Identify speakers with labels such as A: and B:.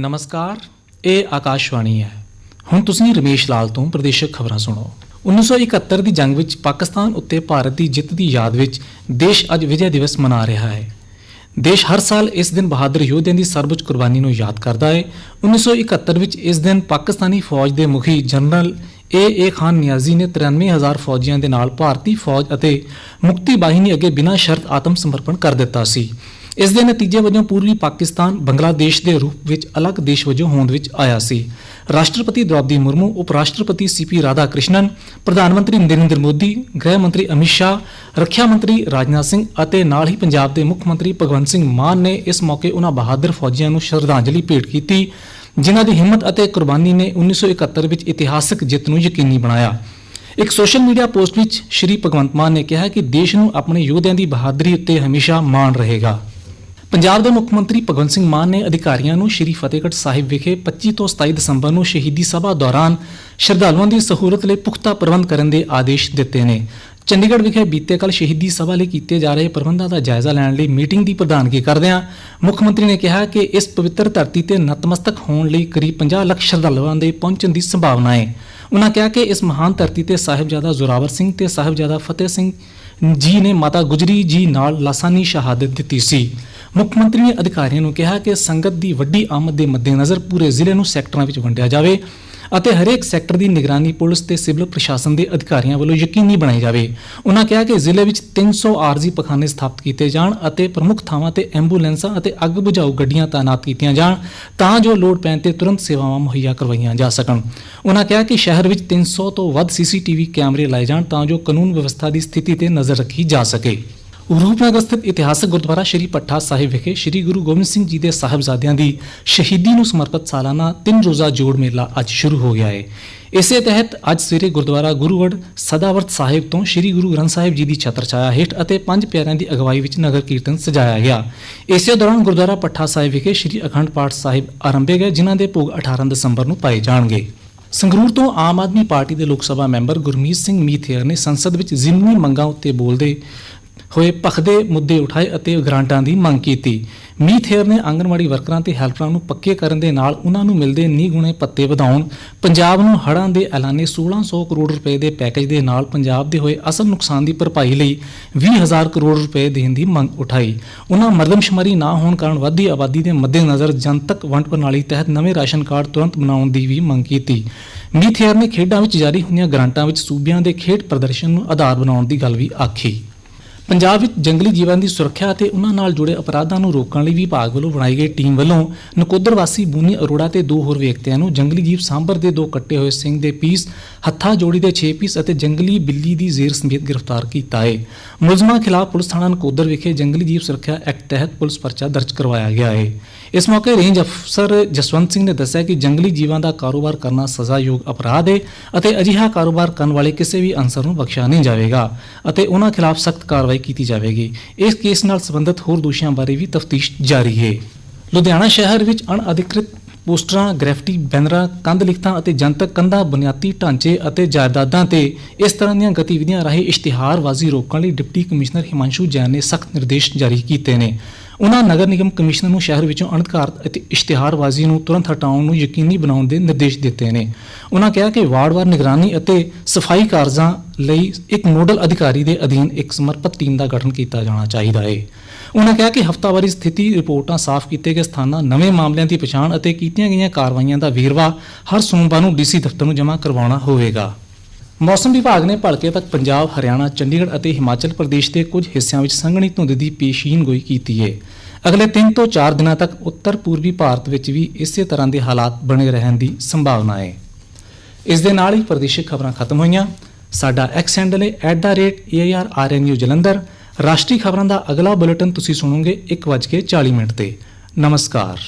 A: ਨਮਸਕਾਰ, ਇਹ ਆਕਾਸ਼ਵਾਣੀ ਹੈ। ਹੁਣ ਤੁਸੀਂ ਰਮੇਸ਼ ਲਾਲ ਤੋਂ ਪ੍ਰਦੇਸ਼ਕ ਖਬਰਾਂ ਸੁਣੋ। 1971 ਦੀ ਜੰਗ ਵਿੱਚ ਪਾਕਿਸਤਾਨ ਉੱਤੇ ਭਾਰਤ ਦੀ ਜਿੱਤ ਦੀ ਯਾਦ ਵਿੱਚ ਦੇਸ਼ ਅੱਜ ਵਿਜੈ ਦਿਵਸ ਮਨਾ ਰਿਹਾ ਹੈ। ਦੇਸ਼ ਹਰ ਸਾਲ ਇਸ ਦਿਨ ਬਹਾਦਰ ਯੋਧਿਆਂ ਦੀ ਸਰਬਉੱਚ ਕੁਰਬਾਨੀ ਨੂੰ ਯਾਦ ਕਰਦਾ ਹੈ। 1971 ਵਿੱਚ ਇਸ ਦਿਨ ਪਾਕਿਸਤਾਨੀ ਫੌਜ ਦੇ ਮੁਖੀ ਜਨਰਲ ਏ ਏ ਖਾਨ ਨਿਆਜ਼ੀ ਨੇ 93000 ਫੌਜੀਆਂ ਦੇ ਨਾਲ ਭਾਰਤੀ ਫੌਜ ਅਤੇ ਮੁਕਤੀ ਬਾਹਿਨੀ ਅੱਗੇ ਬਿਨਾਂ ਸ਼ਰਤ ਆਤਮ ਸਮਰਪਣ ਕਰ ਦਿੱਤਾ ਸੀ। ਇਸ ਦੇ ਨਤੀਜੇ ਵਜੋਂ ਪੂਰਬੀ ਪਾਕਿਸਤਾਨ ਬੰਗਲਾਦੇਸ਼ ਦੇ ਰੂਪ ਵਿੱਚ ਅਲੱਗ ਦੇਸ਼ ਵਜੋਂ ਹੋਂਦ ਵਿੱਚ ਆਇਆ ਸੀ। ਰਾਸ਼ਟਰਪਤੀ ਦ੍ਰੋਪਦੀ ਮੁਰਮੂ ਉਪ ਰਾਸ਼ਟਰਪਤੀ ਸੀਪੀ ਰਾਧਾ ਕ੍ਰਿਸ਼ਨਨ ਪ੍ਰਧਾਨ ਮੰਤਰੀ ਨਰਿੰਦਰ ਮੋਦੀ, ਗ੍ਰਹਿ ਮੰਤਰੀ ਅਮਿਤ ਸ਼ਾਹ, ਰੱਖਿਆ ਮੰਤਰੀ ਰਾਜਨਾਥ ਸਿੰਘ ਅਤੇ ਨਾਲ ਹੀ ਪੰਜਾਬ ਦੇ ਮੁੱਖ ਮੰਤਰੀ ਭਗਵੰਤ ਸਿੰਘ ਮਾਨ ਨੇ ਇਸ ਮੌਕੇ ਉਹਨਾਂ ਬਹਾਦਰ ਫੌਜੀਆਂ ਨੂੰ ਸ਼ਰਧਾਂਜਲੀ ਭੇਟ ਕੀਤੀ, ਜਿਨ੍ਹਾਂ ਦੀ ਹਿੰਮਤ ਅਤੇ ਕੁਰਬਾਨੀ ਨੇ 1971 ਵਿੱਚ ਇਤਿਹਾਸਕ ਜਿੱਤ ਨੂੰ ਯਕੀਨੀ ਬਣਾਇਆ। ਇੱਕ ਸੋਸ਼ਲ ਮੀਡੀਆ ਪੋਸਟ ਵਿੱਚ ਸ਼੍ਰੀ ਭਗਵੰਤ ਮਾਨ ਨੇ ਕਿਹਾ ਕਿ ਦੇਸ਼ ਨੂੰ ਆਪਣੇ ਯੋਧਿਆਂ ਦੀ ਬਹਾਦਰੀ ਉੱਤੇ ਹਮੇਸ਼ਾ ਮਾਣ ਰਹੇਗਾ। ਪੰਜਾਬ ਦੇ ਮੁੱਖ ਮੰਤਰੀ ਭਗਵੰਤ ਸਿੰਘ ਮਾਨ ਨੇ ਅਧਿਕਾਰੀਆਂ ਨੂੰ ਸ਼੍ਰੀ ਫਤਿਹਗੜ੍ਹ ਸਾਹਿਬ ਵਿਖੇ 25 ਤੋਂ 27 ਦਸੰਬਰ ਨੂੰ ਸ਼ਹੀਦੀ ਸਭਾ ਦੌਰਾਨ ਸ਼ਰਧਾਲੂਆਂ ਦੀ ਸਹੂਲਤ ਲਈ ਪੁਖਤਾ ਪ੍ਰਬੰਧ ਕਰਨ ਦੇ ਆਦੇਸ਼ ਦਿੱਤੇ ਨੇ। ਚੰਡੀਗੜ੍ਹ ਵਿਖੇ ਬੀਤੇ ਕੱਲ ਸ਼ਹੀਦੀ ਸਭਾ ਲਈ ਕੀਤੇ ਜਾ ਰਹੇ ਪ੍ਰਬੰਧਾਂ ਦਾ ਜਾਇਜ਼ਾ ਲੈਣ ਲਈ ਮੀਟਿੰਗ ਦੀ ਪ੍ਰਧਾਨਗੀ ਕਰਦਿਆਂ ਮੁੱਖ ਮੰਤਰੀ ਨੇ ਕਿਹਾ ਕਿ ਇਸ ਪਵਿੱਤਰ ਧਰਤੀ ਤੇ ਨਤਮਸਤਕ ਹੋਣ ਲਈ ਕਰੀਬ 50 ਲੱਖ ਸ਼ਰਧਾਲੂਆਂ ਦੇ ਪਹੁੰਚਣ ਦੀ ਸੰਭਾਵਨਾ ਹੈ। ਉਹਨਾਂ ਕਿਹਾ ਕਿ ਇਸ ਮਹਾਨ ਧਰਤੀ ਤੇ ਸਾਹਿਬਜ਼ਾਦਾ ਜ਼ੋਰਾਵਰ ਸਿੰਘ ਤੇ ਸਾਹਿਬਜ਼ਾਦਾ ਫਤਿਹ ਸਿੰਘ ਜੀ ਨੇ ਮਾਤਾ ਗੁਜਰੀ ਜੀ ਨਾਲ ਲਾਸਾਨੀ ਸ਼ਹਾਦਤ ਦਿੱਤੀ ਸੀ। ਮੁੱਖ ਮੰਤਰੀ ਨੇ ਅਧਿਕਾਰੀਆਂ ਨੂੰ ਕਿਹਾ ਕਿ ਸੰਗਤ ਦੀ ਵੱਡੀ ਆਮਦ ਦੇ ਮੱਦੇਨਜ਼ਰ ਪੂਰੇ ਜ਼ਿਲ੍ਹੇ ਨੂੰ ਸੈਕਟਰਾਂ ਵਿੱਚ ਵੰਡਿਆ ਜਾਵੇ ਅਤੇ ਹਰੇਕ ਸੈਕਟਰ ਦੀ ਨਿਗਰਾਨੀ ਪੁਲਿਸ ਤੇ ਸਿਵਲ ਪ੍ਰਸ਼ਾਸਨ ਦੇ ਅਧਿਕਾਰੀਆਂ ਵੱਲੋਂ ਯਕੀਨੀ ਬਣਾਈ ਜਾਵੇ। ਉਹਨਾਂ ਕਿਹਾ ਕਿ ਜ਼ਿਲ੍ਹੇ ਵਿੱਚ 300 ਆਰਜ਼ੀ ਪਖਾਨੇ ਸਥਾਪਿਤ ਕੀਤੇ ਜਾਣ ਅਤੇ ਪ੍ਰਮੁੱਖ ਥਾਵਾਂ ਤੇ ਐਂਬੂਲੈਂਸਾਂ ਅਤੇ ਅੱਗ ਬੁਝਾਊ ਗੱਡੀਆਂ ਤਾਇਨਾਤ ਕੀਤੀਆਂ ਜਾਣ ਤਾਂ ਜੋ ਲੋੜ ਪੈਣ ਤੇ ਤੁਰੰਤ ਸੇਵਾਵਾਂ ਮੁਹੱਈਆ ਕਰਵਾਈਆਂ ਜਾ ਸਕਣ। ਉਹਨਾਂ ਕਿਹਾ ਕਿ ਸ਼ਹਿਰ ਵਿੱਚ 300 ਤੋਂ ਵੱਧ ਸੀਸੀਟੀਵੀ ਕੈਮਰੇ ਲਾਏ ਜਾਣ ਤਾਂ ਜੋ ਕਾਨੂੰਨ ਵਿਵਸਥਾ ਦੀ ਸਥਿਤੀ ਤੇ ਨਜ਼ਰ ਰੱਖੀ ਜਾ ਸਕੇ। ਰੂਪਨਗਰ ਸਥਿਤ ਇਤਿਹਾਸਕ ਗੁਰਦੁਆਰਾ ਸ਼੍ਰੀ ਪੱਠਾ ਸਾਹਿਬ ਵਿਖੇ ਸ਼੍ਰੀ ਗੁਰੂ ਗੋਬਿੰਦ ਸਿੰਘ ਜੀ ਦੇ ਸਾਹਿਬਜ਼ਾਦਿਆਂ ਦੀ ਸ਼ਹੀਦੀ ਨੂੰ ਸਮਰਪਿਤ ਸਾਲਾਨਾ ਤਿੰਨ ਰੋਜ਼ਾ ਜੋੜ ਮੇਲਾ ਅੱਜ ਸ਼ੁਰੂ ਹੋ ਗਿਆ ਹੈ। ਇਸੇ ਤਹਿਤ ਅੱਜ ਸਵੇਰੇ ਗੁਰਦੁਆਰਾ ਗੁਰੂਵੜ ਸਦਾਵਰਤ ਸਾਹਿਬ ਤੋਂ ਸ਼੍ਰੀ ਗੁਰੂ ਗ੍ਰੰਥ ਸਾਹਿਬ ਜੀ ਦੀ ਛਤਰ ਛਾਇਆ ਹੇਠ ਅਤੇ ਪੰਜ ਪਿਆਰਿਆਂ ਦੀ ਅਗਵਾਈ ਵਿੱਚ ਨਗਰ ਕੀਰਤਨ ਸਜਾਇਆ ਗਿਆ। ਇਸੇ ਦੌਰਾਨ ਗੁਰਦੁਆਰਾ ਪੱਠਾ ਸਾਹਿਬ ਵਿਖੇ ਸ਼੍ਰੀ ਅਖੰਡ ਪਾਠ ਸਾਹਿਬ ਆਰੰਭੇ ਗਏ, ਜਿਨ੍ਹਾਂ ਦੇ ਭੋਗ 18 ਦਸੰਬਰ ਨੂੰ ਪਾਏ ਜਾਣਗੇ। ਸੰਗਰੂਰ ਤੋਂ ਆਮ ਆਦਮੀ ਪਾਰਟੀ ਦੇ ਲੋਕ ਸਭਾ ਮੈਂਬਰ ਗੁਰਮੀਤ ਸਿੰਘ ਮੀਥੇਰ ਨੇ ਸੰਸਦ ਵਿੱਚ ਜ਼ਿਮਨੀ ਮੰਗਾਂ ਉੱਤੇ ਬੋਲਦੇ ਹੋਏ ਭਖਦੇ ਮੁੱਦੇ ਉਠਾਏ ਅਤੇ ਗ੍ਰਾਂਟਾਂ ਦੀ ਮੰਗ ਕੀਤੀ। ਮੀਥੇਰ ਨੇ ਆਂਗਨਵਾੜੀ ਵਰਕਰਾਂ ਤੇ ਹੈਲਪਰਾਂ ਨੂੰ ਪੱਕੇ ਕਰਨ ਦੇ ਨਾਲ ਉਹਨਾਂ ਨੂੰ ਮਿਲਦੇ ਨਿਗੁਣੇ ਪੱਤੇ ਵਧਾਉਣ, ਪੰਜਾਬ ਨੂੰ ਹੜ੍ਹਾਂ ਦੇ ਐਲਾਨੇ 1600 ਕਰੋੜ ਰੁਪਏ ਦੇ ਪੈਕੇਜ ਦੇ ਨਾਲ ਪੰਜਾਬ ਦੇ ਹੋਏ ਅਸਲ ਨੁਕਸਾਨ ਦੀ ਭਰਪਾਈ ਲਈ 20000 ਕਰੋੜ ਰੁਪਏ ਦੇਣ ਦੀ ਮੰਗ ਉਠਾਈ। ਉਹਨਾਂ ਮਰਦਮਸ਼ੁਮਾਰੀ ਨਾ ਹੋਣ ਕਾਰਨ ਵੱਧਦੀ ਆਬਾਦੀ ਦੇ ਮੱਦੇਨਜ਼ਰ ਜਨਤਕ ਵੰਡ ਪ੍ਰਣਾਲੀ ਤਹਿਤ ਨਵੇਂ ਰਾਸ਼ਨ ਕਾਰਡ ਤੁਰੰਤ ਬਣਾਉਣ ਦੀ ਵੀ ਮੰਗ ਕੀਤੀ। ਮੀਥੇਰ ਨੇ ਖੇਡਾਂ ਵਿੱਚ ਜਾਰੀ ਹੋਈਆਂ ਗ੍ਰਾਂਟਾਂ ਵਿੱਚ ਸੂਬਿਆਂ ਦੇ ਖੇਡ ਪ੍ਰਦਰਸ਼ਨ ਨੂੰ ਆਧਾਰ ਬਣਾਉਣ ਦੀ ਗੱਲ ਵੀ ਆਖੀ। ਪੰਜਾਬ ਵਿੱਚ ਜੰਗਲੀ ਜੀਵਾਂ ਦੀ ਸੁਰੱਖਿਆ ਅਤੇ ਉਹਨਾਂ ਨਾਲ ਜੁੜੇ ਅਪਰਾਧਾਂ ਨੂੰ ਰੋਕਣ ਲਈ ਵਿਭਾਗ ਵੱਲੋਂ ਬਣਾਈ ਗਈ ਟੀਮ ਵੱਲੋਂ ਨਕੋਦਰ ਵਾਸੀ ਬੂਨੀ ਅਰੋੜਾ ਤੇ ਦੋ ਹੋਰ ਵਿਅਕਤੀਆਂ ਨੂੰ ਜੰਗਲੀ ਜੀਵ ਸਾਂਭਰ ਦੇ ਦੋ ਕੱਟੇ ਹੋਏ ਸਿੰਘ ਦੇ ਪੀਸ, ਹੱਥਾ ਜੋੜੀ ਦੇ 6 ਪੀਸ ਅਤੇ ਜੰਗਲੀ ਬਿੱਲੀ ਦੀ ਜ਼ੇਰ ਸਮੇਤ ਗ੍ਰਿਫਤਾਰ ਕੀਤਾ ਹੈ। ਮੁਲਜ਼ਮਾਂ ਖਿਲਾਫ ਪੁਲਿਸ ਥਾਣਾ ਨਕੋਦਰ ਵਿਖੇ ਜੰਗਲੀ ਜੀਵ ਸੁਰੱਖਿਆ ਐਕਟ ਤਹਿਤ ਪੁਲਿਸ ਪਰਚਾ ਦਰਜ ਕਰਵਾਇਆ ਗਿਆ ਹੈ। ਇਸ ਮੌਕੇ ਰੇਂਜ ਅਫਸਰ ਜਸਵੰਤ ਸਿੰਘ ਨੇ ਦੱਸਿਆ ਕਿ ਜੰਗਲੀ ਜੀਵਾਂ ਦਾ ਕਾਰੋਬਾਰ ਕਰਨਾ ਸਜ਼ਾਯੋਗ ਅਪਰਾਧ ਹੈ ਅਤੇ ਅਜਿਹਾ ਕਾਰੋਬਾਰ ਕਰਨ ਵਾਲੇ ਕਿਸੇ ਵੀ ਅਨਸਰ ਨੂੰ ਬਖਸ਼ਿਆ ਨਹੀਂ ਜਾਵੇਗਾ ਅਤੇ ਉਹਨਾਂ ਖਿਲਾਫ ਸਖਤ ਕਾਰਵਾਈ ਕੀਤੀ ਜਾਵੇਗੀ। ਇਸ ਕੇਸ ਨਾਲ ਸੰਬੰਧਿਤ ਹੋਰ ਦੋਸ਼ੀਆਂ ਬਾਰੇ ਵੀ ਤਫਤੀਸ਼ ਜਾਰੀ ਹੈ। ਲੁਧਿਆਣਾ ਸ਼ਹਿਰ ਵਿੱਚ ਅਣਅਧਿਕ੍ਰਿਤ ਪੋਸਟਰਾਂ, ਗ੍ਰੈਫਿਟੀ ਬੈਨਰਾਂ, ਕੰਧ ਲਿਖਤਾਂ ਅਤੇ ਜਨਤਕ ਕੰਧਾਂ, ਬੁਨਿਆਦੀ ਢਾਂਚੇ ਅਤੇ ਜਾਇਦਾਦਾਂ ਤੇ ਇਸ ਤਰ੍ਹਾਂ ਦੀਆਂ ਗਤੀਵਿਧੀਆਂ ਰਾਹੀਂ ਇਸ਼ਤਿਹਾਰਬਾਜ਼ੀ ਰੋਕਣ ਲਈ ਡਿਪਟੀ ਕਮਿਸ਼ਨਰ ਹਿਮਾਂਸ਼ੂ ਜੈਨ ਨੇ ਸਖਤ ਨਿਰਦੇਸ਼ ਜਾਰੀ ਕੀਤੇ ਨੇ। ਉਹਨਾਂ ਨਗਰ ਨਿਗਮ ਕਮਿਸ਼ਨਰ ਨੂੰ ਸ਼ਹਿਰ ਵਿੱਚੋਂ ਅਣਅਧਿਕਾਰਤ ਅਤੇ ਇਸ਼ਤਿਹਾਰਬਾਜ਼ੀ ਨੂੰ ਤੁਰੰਤ ਹਟਾਉਣ ਨੂੰ ਯਕੀਨੀ ਬਣਾਉਣ ਦੇ ਨਿਰਦੇਸ਼ ਦਿੱਤੇ ਨੇ। ਉਹਨਾਂ ਕਿਹਾ ਕਿ ਵਾਰਡ-ਵਾਰ ਨਿਗਰਾਨੀ ਅਤੇ ਸਫ਼ਾਈ ਕਾਰਜਾਂ ਲਈ ਇੱਕ ਨੋਡਲ ਅਧਿਕਾਰੀ ਦੇ ਅਧੀਨ ਇੱਕ ਸਮਰਪਿਤ ਟੀਮ ਦਾ ਗਠਨ ਕੀਤਾ ਜਾਣਾ ਚਾਹੀਦਾ ਹੈ ਉਹਨਾਂ ਕਿਹਾ ਕਿ ਹਫ਼ਤਾਵਾਰੀ ਸਥਿਤੀ ਰਿਪੋਰਟਾਂ ਸਾਫ਼ ਕੀਤੇ ਗਏ ਸਥਾਨਾਂ, ਨਵੇਂ ਮਾਮਲਿਆਂ ਦੀ ਪਛਾਣ ਅਤੇ ਕੀਤੀਆਂ ਗਈਆਂ ਕਾਰਵਾਈਆਂ ਦਾ ਵੇਰਵਾ ਹਰ ਸੋਮਵਾਰ ਨੂੰ ਡੀਸੀ ਦਫ਼ਤਰ ਨੂੰ ਜਮ੍ਹਾਂ ਕਰਵਾਉਣਾ ਹੋਵੇਗਾ। ਮੌਸਮ ਵਿਭਾਗ ਨੇ ਭਲਕੇ ਤੱਕ ਪੰਜਾਬ, ਹਰਿਆਣਾ, ਚੰਡੀਗੜ੍ਹ ਅਤੇ ਹਿਮਾਚਲ ਪ੍ਰਦੇਸ਼ ਦੇ ਕੁਝ ਹਿੱਸਿਆਂ ਵਿੱਚ ਸੰਘਣੀ ਧੁੰਦ ਦੀ ਪੇਸ਼ੀਨਗੋਈ ਕੀਤੀ ਹੈ। ਅਗਲੇ 3 ਤੋਂ 4 ਦਿਨਾਂ ਤੱਕ ਉੱਤਰ ਪੂਰਬੀ ਭਾਰਤ ਵਿੱਚ ਵੀ ਇਸੇ ਤਰ੍ਹਾਂ ਦੇ ਹਾਲਾਤ ਬਣੇ ਰਹਿਣ ਦੀ ਸੰਭਾਵਨਾ ਹੈ। ਇਸ ਦੇ ਨਾਲ ਹੀ ਪ੍ਰਦੇਸ਼ਿਕ ਖਬਰਾਂ ਖਤਮ ਹੋਈਆਂ। ਸਾਡਾ ਐਕਸ ਹੈਂਡਲ ਹੈ @airrnu ਜਲੰਧਰ। ਰਾਸ਼ਟਰੀ ਖਬਰਾਂ ਦਾ ਅਗਲਾ ਬੁਲੇਟਿਨ ਤੁਸੀਂ ਸੁਣੋਗੇ 1:40 ਮਿੰਟ ਤੇ। ਨਮਸਕਾਰ।